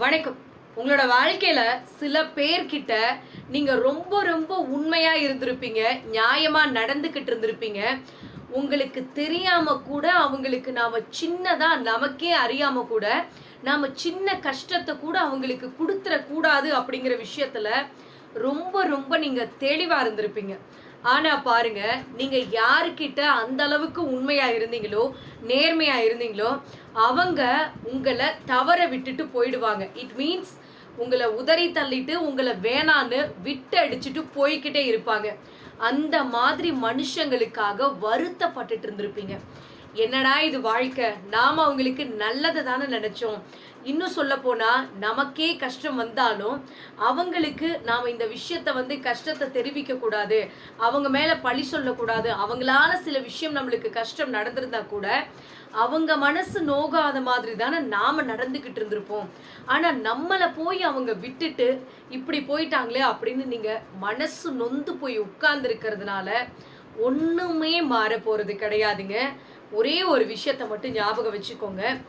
வணக்கம். உங்களோட வாழ்க்கையில சில பேர்கிட்ட நீங்க ரொம்ப ரொம்ப உண்மையா இருந்திருப்பீங்க நியாயமா நடந்துகிட்டு இருந்திருப்பீங்க. உங்களுக்கு தெரியாம கூட அவங்களுக்கு நாம சின்னதா நமக்கே அறியாம கூட நாம சின்ன கஷ்டத்தை கூட அவங்களுக்கு கொடுத்துற கூடாது அப்படிங்கிற விஷயத்துல ரொம்ப ரொம்ப நீங்க தெளிவா இருந்திருப்பீங்க. ஆனா பாருங்க நீங்க யாருக்கிட்ட அந்த அளவுக்கு உண்மையா இருந்தீங்களோ நேர்மையா இருந்தீங்களோ அவங்க உங்களை தவற விட்டுட்டு போயிடுவாங்க. இட் மீன்ஸ் உங்களை உதறி தள்ளிட்டு உங்களை வேணான்னு விட்டு அடிச்சுட்டு போய்கிட்டே இருப்பாங்க. அந்த மாதிரி மனுஷங்களுக்காக வருத்தப்பட்டுட்டு இருந்திருப்பீங்க. என்னடா இது வாழ்க்கை? நாம அவங்களுக்கு நல்லதை தானே நினைச்சோம். இன்னும் சொல்ல போனா நமக்கே கஷ்டம் வந்தாலும் அவங்களுக்கு நாம இந்த விஷயத்த வந்து கஷ்டத்தை தெரிவிக்க கூடாது. அவங்க மேல பழி சொல்லக்கூடாது. அவங்களால சில விஷயம் நம்மளுக்கு கஷ்டம் நடந்திருந்தா கூட அவங்க மனசு நோகாத மாதிரி தானே நாம நடந்துகிட்டு இருந்திருப்போம். ஆனா நம்மளை போய் அவங்க விட்டுட்டு இப்படி போயிட்டாங்களே அப்படின்னு நீங்க மனசு நொந்து போய் உட்கார்ந்து ஒன்றுமே மாற போகிறது கிடையாதுங்க. ஒரே ஒரு விஷயத்த மட்டும் ஞாபகம் வச்சுக்கோங்க.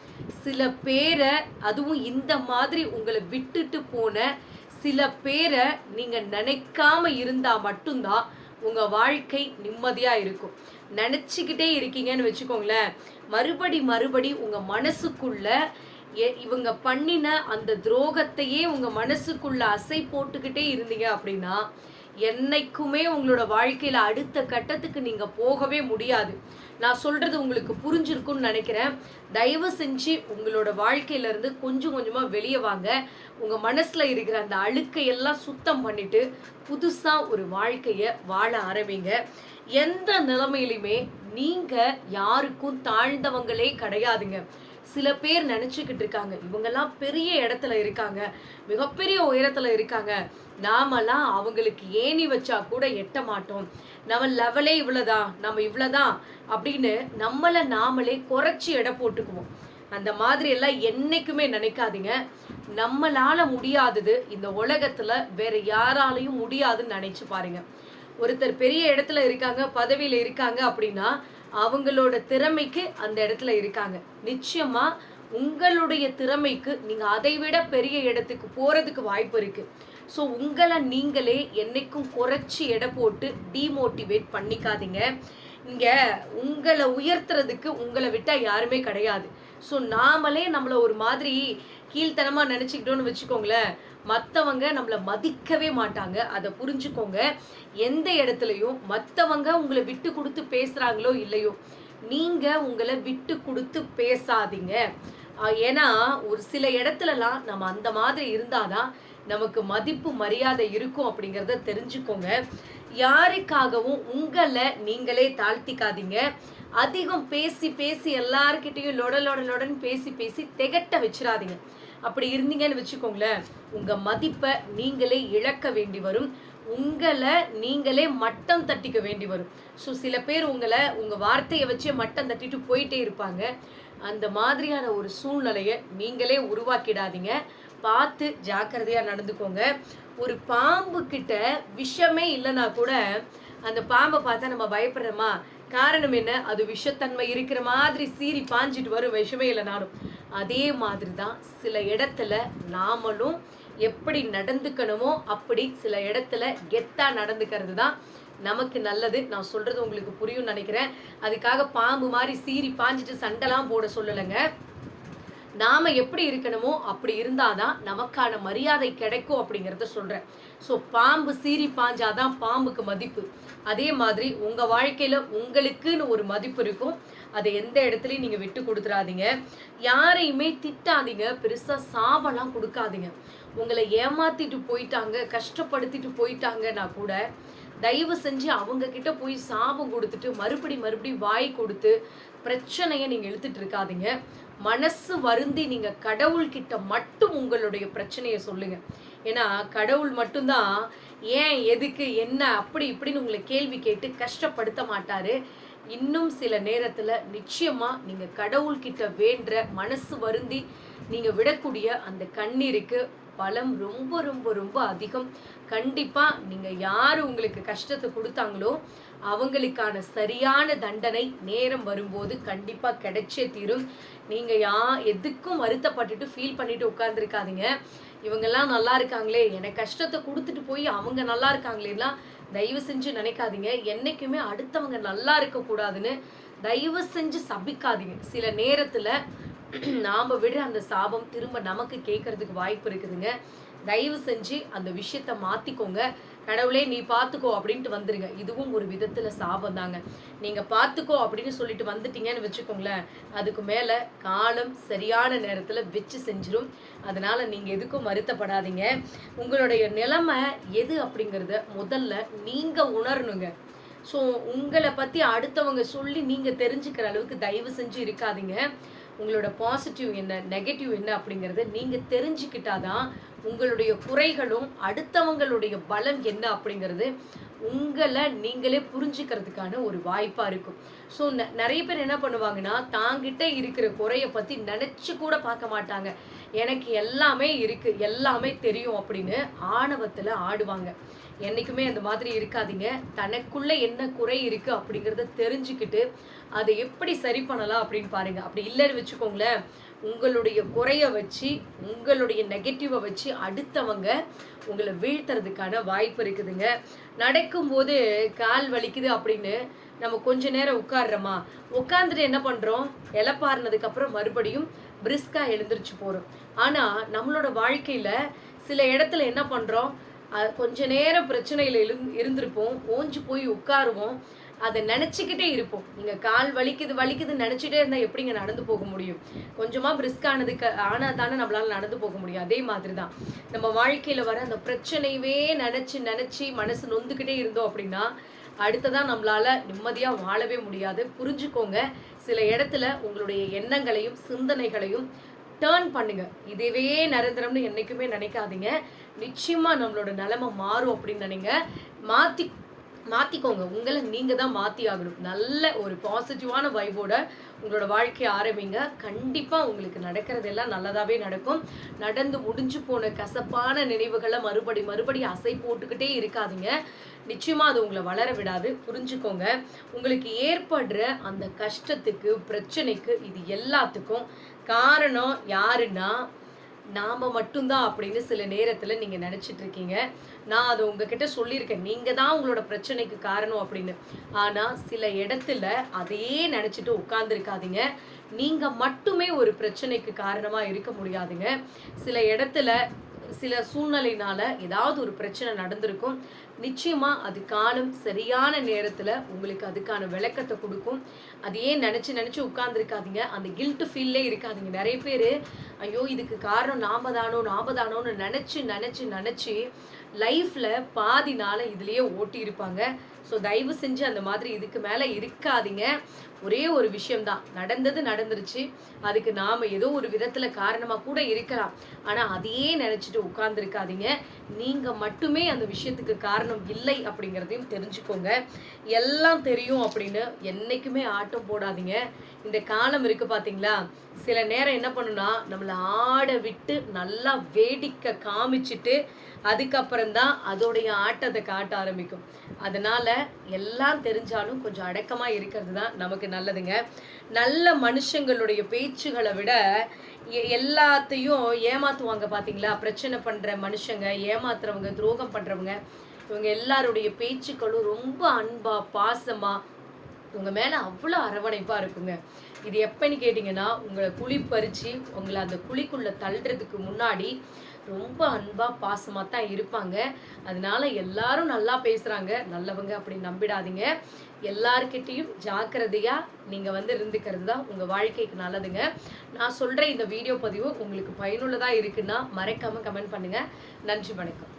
சில பேரை அதுவும் இந்த மாதிரி உங்களை விட்டுட்டு போன சில பேரை நீங்கள் நினைக்காம இருந்தால் மட்டும்தான் உங்கள் வாழ்க்கை நிம்மதியாக இருக்கும். நினச்சிக்கிட்டே இருக்கீங்கன்னு வச்சுக்கோங்களேன். மறுபடி மறுபடி உங்கள் மனசுக்குள்ள எ- இவங்க பண்ணின அந்த துரோகத்தையே உங்கள் மனசுக்குள்ள அசை போட்டுக்கிட்டே இருந்தீங்க அப்படின்னா என்னைக்குமே உங்களோட வாழ்க்கையில அடுத்த கட்டத்துக்கு நீங்க போகவே முடியாது. நான் சொல்றது உங்களுக்கு புரிஞ்சிருக்கும்னு நினைக்கிறேன். தயவு செஞ்சு உங்களோட வாழ்க்கையில இருந்து கொஞ்சம் கொஞ்சமா வெளியே வாங்க. உங்க மனசுல இருக்கிற அந்த அழுக்கையெல்லாம் சுத்தம் பண்ணிட்டு புதுசா ஒரு வாழ்க்கைய வாழ ஆரம்பிங்க. எந்த நிலைமையிலுமே நீங்க யாருக்கும் தாழ்ந்தவங்களே கிடையாதுங்க. சில பேர் நினச்சிக்கிட்டு இருக்காங்க. இவங்கெல்லாம் பெரிய இடத்துல இருக்காங்க. மிகப்பெரிய உயரத்துல இருக்காங்க. நாமெல்லாம் அவங்களுக்கு ஏணி வச்சா கூட எட்ட மாட்டோம். நம்ம லெவலே இவ்வளவுதான் நம்ம இவ்வளவுதான் அப்படின்னு நம்மளை நாமளே குறைச்சி எடை போட்டுக்குவோம். அந்த மாதிரி எல்லாம் என்னைக்குமே நினைக்காதீங்க. நம்மளால முடியாதது இந்த உலகத்துல வேற யாராலையும் முடியாதுன்னு நினைச்சு பாருங்க. ஒருத்தர் பெரிய இடத்துல இருக்காங்க பதவியில இருக்காங்க அப்படின்னா அவங்களோட திறமைக்கு அந்த இடத்துல இருக்காங்க. நிச்சயமா உங்களுடைய திறமைக்கு நீங்க அதை விட பெரிய இடத்துக்கு போறதுக்கு வாய்ப்பு இருக்கு. ஸோ உங்களை நீங்களே என்னைக்கும் குறைச்சி எடை போட்டு டிமோட்டிவேட் பண்ணிக்காதீங்க. இங்க உங்களை உயர்த்துறதுக்கு உங்களை விட்டா யாருமே கிடையாது. ஸோ நாமளே நம்மளை ஒரு மாதிரி கீழ்த்தனமா நினைச்சுக்கிட்டோம்னு வச்சுக்கோங்களேன். மற்றவங்க நம்மளை மதிக்கவே மாட்டாங்க. அதை புரிஞ்சுக்கோங்க. எந்த இடத்துலையும் மற்றவங்க உங்களை விட்டு கொடுத்து பேசுறாங்களோ இல்லையோ நீங்க உங்களை விட்டு கொடுத்து பேசாதீங்க. ஏன்னா ஒரு சில இடத்துலலாம் நம்ம அந்த மாதிரி இருந்தாதான் நமக்கு மதிப்பு மரியாதை இருக்கும் அப்படிங்கிறத தெரிஞ்சுக்கோங்க. யாருக்காகவும் உங்களை நீங்களே தாழ்த்திக்காதீங்க. அதிகம் பேசி பேசி எல்லார்கிட்டயும் லொட லொட லொடன்னு பேசி பேசி திகட்ட வச்சிடாதீங்க அப்படி இருந்தீங்கன்னு வச்சுக்கோங்களேன் உங்க மதிப்பை நீங்களே இழக்க வேண்டி வரும். உங்களை நீங்களே மட்டம் தட்டிக்க வேண்டி வரும். ஸோ சில பேர் உங்களை உங்கள் வார்த்தையை வச்சே மட்டம் தட்டிட்டு போயிட்டே இருப்பாங்க. அந்த மாதிரியான ஒரு சூழ்நிலையை நீங்களே உருவாக்கிடாதீங்க. பார்த்து ஜாக்கிரதையாக நடந்துக்கோங்க. ஒரு பாம்பு கிட்ட விஷமே இல்லைன்னா கூட அந்த பாம்பை பார்த்தா நம்ம பயப்படுறோமா? காரணம் என்ன? அது விஷத்தன்மை இருக்கிற மாதிரி சீறி பாஞ்சிட்டு வரும் விஷமே இல்லைனாலும். அதே மாதிரி தான் சில இடத்துல நாமளும் எப்படி நடந்துக்கணுமோ அப்படி சில இடத்துல கெத்தாக நடந்துக்கிறது தான் நமக்கு நல்லது. நான் சொல்றது உங்களுக்கு புரியும்னு நினைக்கிறேன். அதுக்காக பாம்பு மாதிரி சீறி பாஞ்சிட்டு சண்டைலாம் போட சொல்லலைங்க. நாம எப்படி இருக்கணுமோ அப்படி இருந்தாதான் நமக்கான மரியாதை கிடைக்கும் அப்படிங்கிறத சொல்றேன். ஸோ பாம்பு சீறி பாஞ்சாதான் பாம்புக்கு மதிப்பு. அதே மாதிரி உங்க வாழ்க்கையில உங்களுக்குன்னு ஒரு மதிப்பு இருக்கும். அதை எந்த இடத்துலையும் நீங்கள் விட்டு கொடுத்துடாதீங்க யாரையுமே திட்டாதீங்க. பெருசாக சாபம்லாம் கொடுக்காதீங்க. உங்களை ஏமாத்திட்டு போயிட்டாங்க கஷ்டப்படுத்திட்டு போயிட்டாங்கன்னா கூட தயவு செஞ்சு அவங்க கிட்ட போய் சாபம் கொடுத்துட்டு மறுபடி மறுபடி வாய் கொடுத்து பிரச்சனையை நீங்கள் இழுத்துட்டு இருக்காதீங்க. மனசு வருந்தி நீங்கள் கடவுள்கிட்ட மட்டும் உங்களுடைய பிரச்சனையை சொல்லுங்க. ஏன்னா கடவுள் மட்டும்தான் ஏன் எதுக்கு என்ன அப்படி இப்படின்னு உங்களை கேள்வி கேட்டு கஷ்டப்படுத்த மாட்டாரு. இன்னும் சில நேரத்துல நிச்சயமா நீங்க கடவுள்கிட்ட வேண்ட மனசு வருந்தி நீங்க விடக்கூடிய அந்த கண்ணீருக்கு பலம் ரொம்ப ரொம்ப ரொம்ப அதிகம். கண்டிப்பாக நீங்கள் யார் உங்களுக்கு கஷ்டத்தை கொடுத்தாங்களோ அவங்களுக்கான சரியான தண்டனை நேரம் வரும்போது கண்டிப்பாக கிடைச்சே தீரும். நீங்கள் யா எதுக்கும் வருத்தப்பட்டுட்டு ஃபீல் பண்ணிட்டு உட்காந்துருக்காதீங்க இவங்கெல்லாம் நல்லா இருக்காங்களே எனக்கு கஷ்டத்தை கொடுத்துட்டு போய் அவங்க நல்லா இருக்காங்களேலாம் தயவு செஞ்சு நினைக்காதீங்க. என்னைக்குமே அடுத்தவங்க நல்லா இருக்கக்கூடாதுன்னு தயவு செஞ்சு சபிக்காதீங்க. சில நேரத்தில் நாம் விட அந்த சாபம் திரும்ப நமக்கு கேட்கறதுக்கு வாய்ப்பு இருக்குதுங்க. தயவு செஞ்சு அந்த விஷயத்த மாற்றிக்கோங்க கடவுளே நீ பார்த்துக்கோ அப்படின்ட்டு வந்துருங்க. இதுவும் ஒரு விதத்தில் சாபம் தாங்க. நீங்கள் பார்த்துக்கோ அப்படின்னு சொல்லிட்டு வந்துட்டீங்கன்னு வச்சுக்கோங்களேன் அதுக்கு மேலே காலம் சரியான நேரத்தில் வச்சு செஞ்சிடும் அதனால் நீங்கள் எதுக்கும் வருத்தப்படாதீங்க. உங்களுடைய நிலைமை எது அப்படிங்கிறத முதல்ல நீங்கள் உணரணுங்க. ஸோ உங்களை பற்றி அடுத்தவங்க சொல்லி நீங்கள் தெரிஞ்சுக்கிற அளவுக்கு தயவு செஞ்சு இருக்காதீங்க. உங்களோட பாசிட்டிவ் என்ன நெகட்டிவ் என்ன அப்படிங்கிறத நீங்கள் தெரிஞ்சுக்கிட்டாதான் உங்களுடைய குறைகளும் அடுத்தவங்களுடைய பலம் என்ன அப்படிங்கிறது உங்களை நீங்களே புரிஞ்சுக்கிறதுக்கான ஒரு வாய்ப்பாக இருக்கும். ஸோ நிறைய பேர் என்ன பண்ணுவாங்கன்னா தாங்கிட்ட இருக்கிற குறையை பற்றி நினச்சி கூட பார்க்க மாட்டாங்க. எனக்கு எல்லாமே இருக்குது எல்லாமே தெரியும் அப்படின்னு ஆணவத்தில் ஆடுவாங்க. என்றைக்குமே அந்த மாதிரி இருக்காதீங்க. தனக்குள்ளே என்ன குறை இருக்குது அப்படிங்கிறத தெரிஞ்சுக்கிட்டு அதை எப்படி சரி பண்ணலாம் அப்படின்னு பாருங்கள் அப்படி இல்லைன்னு வச்சுக்கோங்களேன் உங்களுடைய குறைய வச்சு உங்களுடைய நெகட்டிவை வச்சு அடுத்தவங்க உங்களை வீழ்த்துறதுக்கான வாய்ப்பு இருக்குதுங்க. நடக்கும்போது கால் வலிக்குது அப்படின்னு நம்ம கொஞ்ச நேரம் உட்காடுறோமா உட்காந்துட்டு என்ன பண்ணுறோம் இலப்பாருனதுக்கப்புறம் மறுபடியும் பிரிஸ்காக எழுந்திரிச்சு போகிறோம் ஆனால் நம்மளோட வாழ்க்கையில் சில இடத்துல என்ன பண்ணுறோம் கொஞ்ச நேரம் பிரச்சனையில் இருந்திருப்போம். ஓஞ்சு போய் உட்காருவோம். அதை நினச்சிக்கிட்டே இருப்போம். நீங்கள் கால் வலிக்குது வலிக்குது நினச்சிட்டே இருந்தால் எப்படிங்க நடந்து போக முடியும்? கொஞ்சமாக பிரிஸ்க் ஆனதுக்கு ஆனால் தானே நம்மளால் நடந்து போக முடியும். அதே மாதிரி தான் நம்ம வாழ்க்கையில் வர அந்த பிரச்சனையவே நினச்சி நினச்சி மனசு நொந்துக்கிட்டே இருந்தோம் அப்படின்னா அடுத்ததான் நம்மளால் நிம்மதியாக வாழவே முடியாது. புரிஞ்சுக்கோங்க. சில இடத்துல உங்களுடைய எண்ணங்களையும் சிந்தனைகளையும் டேர்ன் பண்ணுங்க. இதுவே நிரந்தரம்னு என்றைக்குமே நினைக்காதீங்க. நிச்சயமா நம்மளோட நிலைமை மாறும் அப்படின்னு நினைங்க. மாற்றி மாற்றிக்கோங்க உங்களை நீங்கள் தான் மாற்றி ஆகணும். நல்ல ஒரு பாசிட்டிவான வைபோட உங்களோட வாழ்க்கையை ஆரம்பிங்க. கண்டிப்பாக உங்களுக்கு நடக்கிறதெல்லாம் நல்லதாகவே நடக்கும். நடந்து முடிஞ்சு போன கசப்பான நினைவுகளை மறுபடி மறுபடி அசை போட்டுக்கிட்டே இருக்காதீங்க. நிச்சயமாக அது உங்களை வளர விடாது. புரிஞ்சுக்கோங்க. உங்களுக்கு ஏற்படுற அந்த கஷ்டத்துக்கு பிரச்சனைக்கு இது எல்லாத்துக்கும் காரணம் யாருன்னா நாம் மட்டும்தான் அப்படின்னு சில நேரத்தில் நீங்கள் நினச்சிட்டு இருக்கீங்க நான் அதை உங்ககிட்ட சொல்லியிருக்கேன். நீங்கள் தான் உங்களோட பிரச்சனைக்கு காரணம் அப்படின்னு. ஆனால் சில இடத்துல அதையே நினச்சிட்டு உட்காந்துருக்காதீங்க நீங்கள் மட்டுமே ஒரு பிரச்சனைக்கு காரணமாக இருக்க முடியாதுங்க. சில இடத்துல சில சூழ்நிலையினால ஏதாவது ஒரு பிரச்சனை நடந்திருக்கும். நிச்சயமா அது காலம் சரியான நேரத்துல உங்களுக்கு அதுக்கான விளக்கத்தை கொடுக்கும். அதையே நினைச்சு நினைச்சு உட்கார்ந்துருக்காதீங்க. அந்த கில்ட் ஃபீல்லே இருக்காதிங்க. நிறைய பேர் ஐயோ இதுக்கு காரணம் நாம தானோ நாம தானோன்னு நினைச்சு நினைச்சு நினைச்சு லைஃப்ல பாதி நாளை இதுலயே ஓட்டி இருப்பாங்க ஸோ தயவு செஞ்சு அந்த மாதிரி இதுக்கு மேலே இருக்காதீங்க. ஒரே ஒரு விஷயம்தான். நடந்தது நடந்துருச்சு. அதுக்கு நாம் ஏதோ ஒரு விதத்தில் காரணமாக கூட இருக்கலாம். ஆனால் அதையே நினச்சிட்டு உட்காந்துருக்காதீங்க நீங்கள் மட்டுமே அந்த விஷயத்துக்கு காரணம் இல்லை அப்படிங்கிறதையும் தெரிஞ்சுக்கோங்க. எல்லாம் தெரியும் அப்படின்னு என்றைக்குமே ஆட்டம் போடாதீங்க. இந்த காலம் இருக்குது பார்த்தீங்களா சில நேரம் என்ன பண்ணுனா நம்மளை ஆட விட்டு நல்லா வேடிக்கை காமிச்சிட்டு அதுக்கப்புறம் தான் அதோடைய ஆட்டத்தை காட்ட ஆரம்பிக்கும். அதனால் எல்லாம் தெரிஞ்சாலும் கொஞ்சம் அடக்கமாக இருக்கிறது தான் நமக்கு நல்லதுங்க. நல்ல மனுஷங்களுடைய பேச்சுகளை விட எல்லாத்தையும் ஏமாத்துவாங்க பார்த்தீங்களா பிரச்சனை பண்ணுற மனுஷங்க ஏமாத்துறவங்க துரோகம் பண்ணுறவங்க இவங்க எல்லாருடைய பேச்சுக்களும் ரொம்ப அன்பாக பாசமாக உங்கள் மேலே அவ்வளோ அரவணைப்பாக இருக்குங்க. இது எப்போன்னு கேட்டிங்கன்னா உங்களை குழி பறித்து உங்களை அந்த குழிக்குள்ளே தள்ளுறதுக்கு முன்னாடி ரொம்ப அன்பாக பாசமாக தான் இருப்பாங்க. அதனால எல்லாரும் நல்லா பேசுகிறாங்க நல்லவங்க அப்படி நம்பிடாதீங்க. எல்லார்கிட்டையும் ஜாக்கிரதையாக நீங்கள் வந்து இருந்துக்கிறது தான் உங்கள் வாழ்க்கைக்கு நல்லதுங்க. நான் சொல்கிற இந்த வீடியோ பதிவு உங்களுக்கு பயனுள்ளதாக இருக்குன்னா மறைக்காமல் கமெண்ட் பண்ணுங்கள் நன்றி வணக்கம்.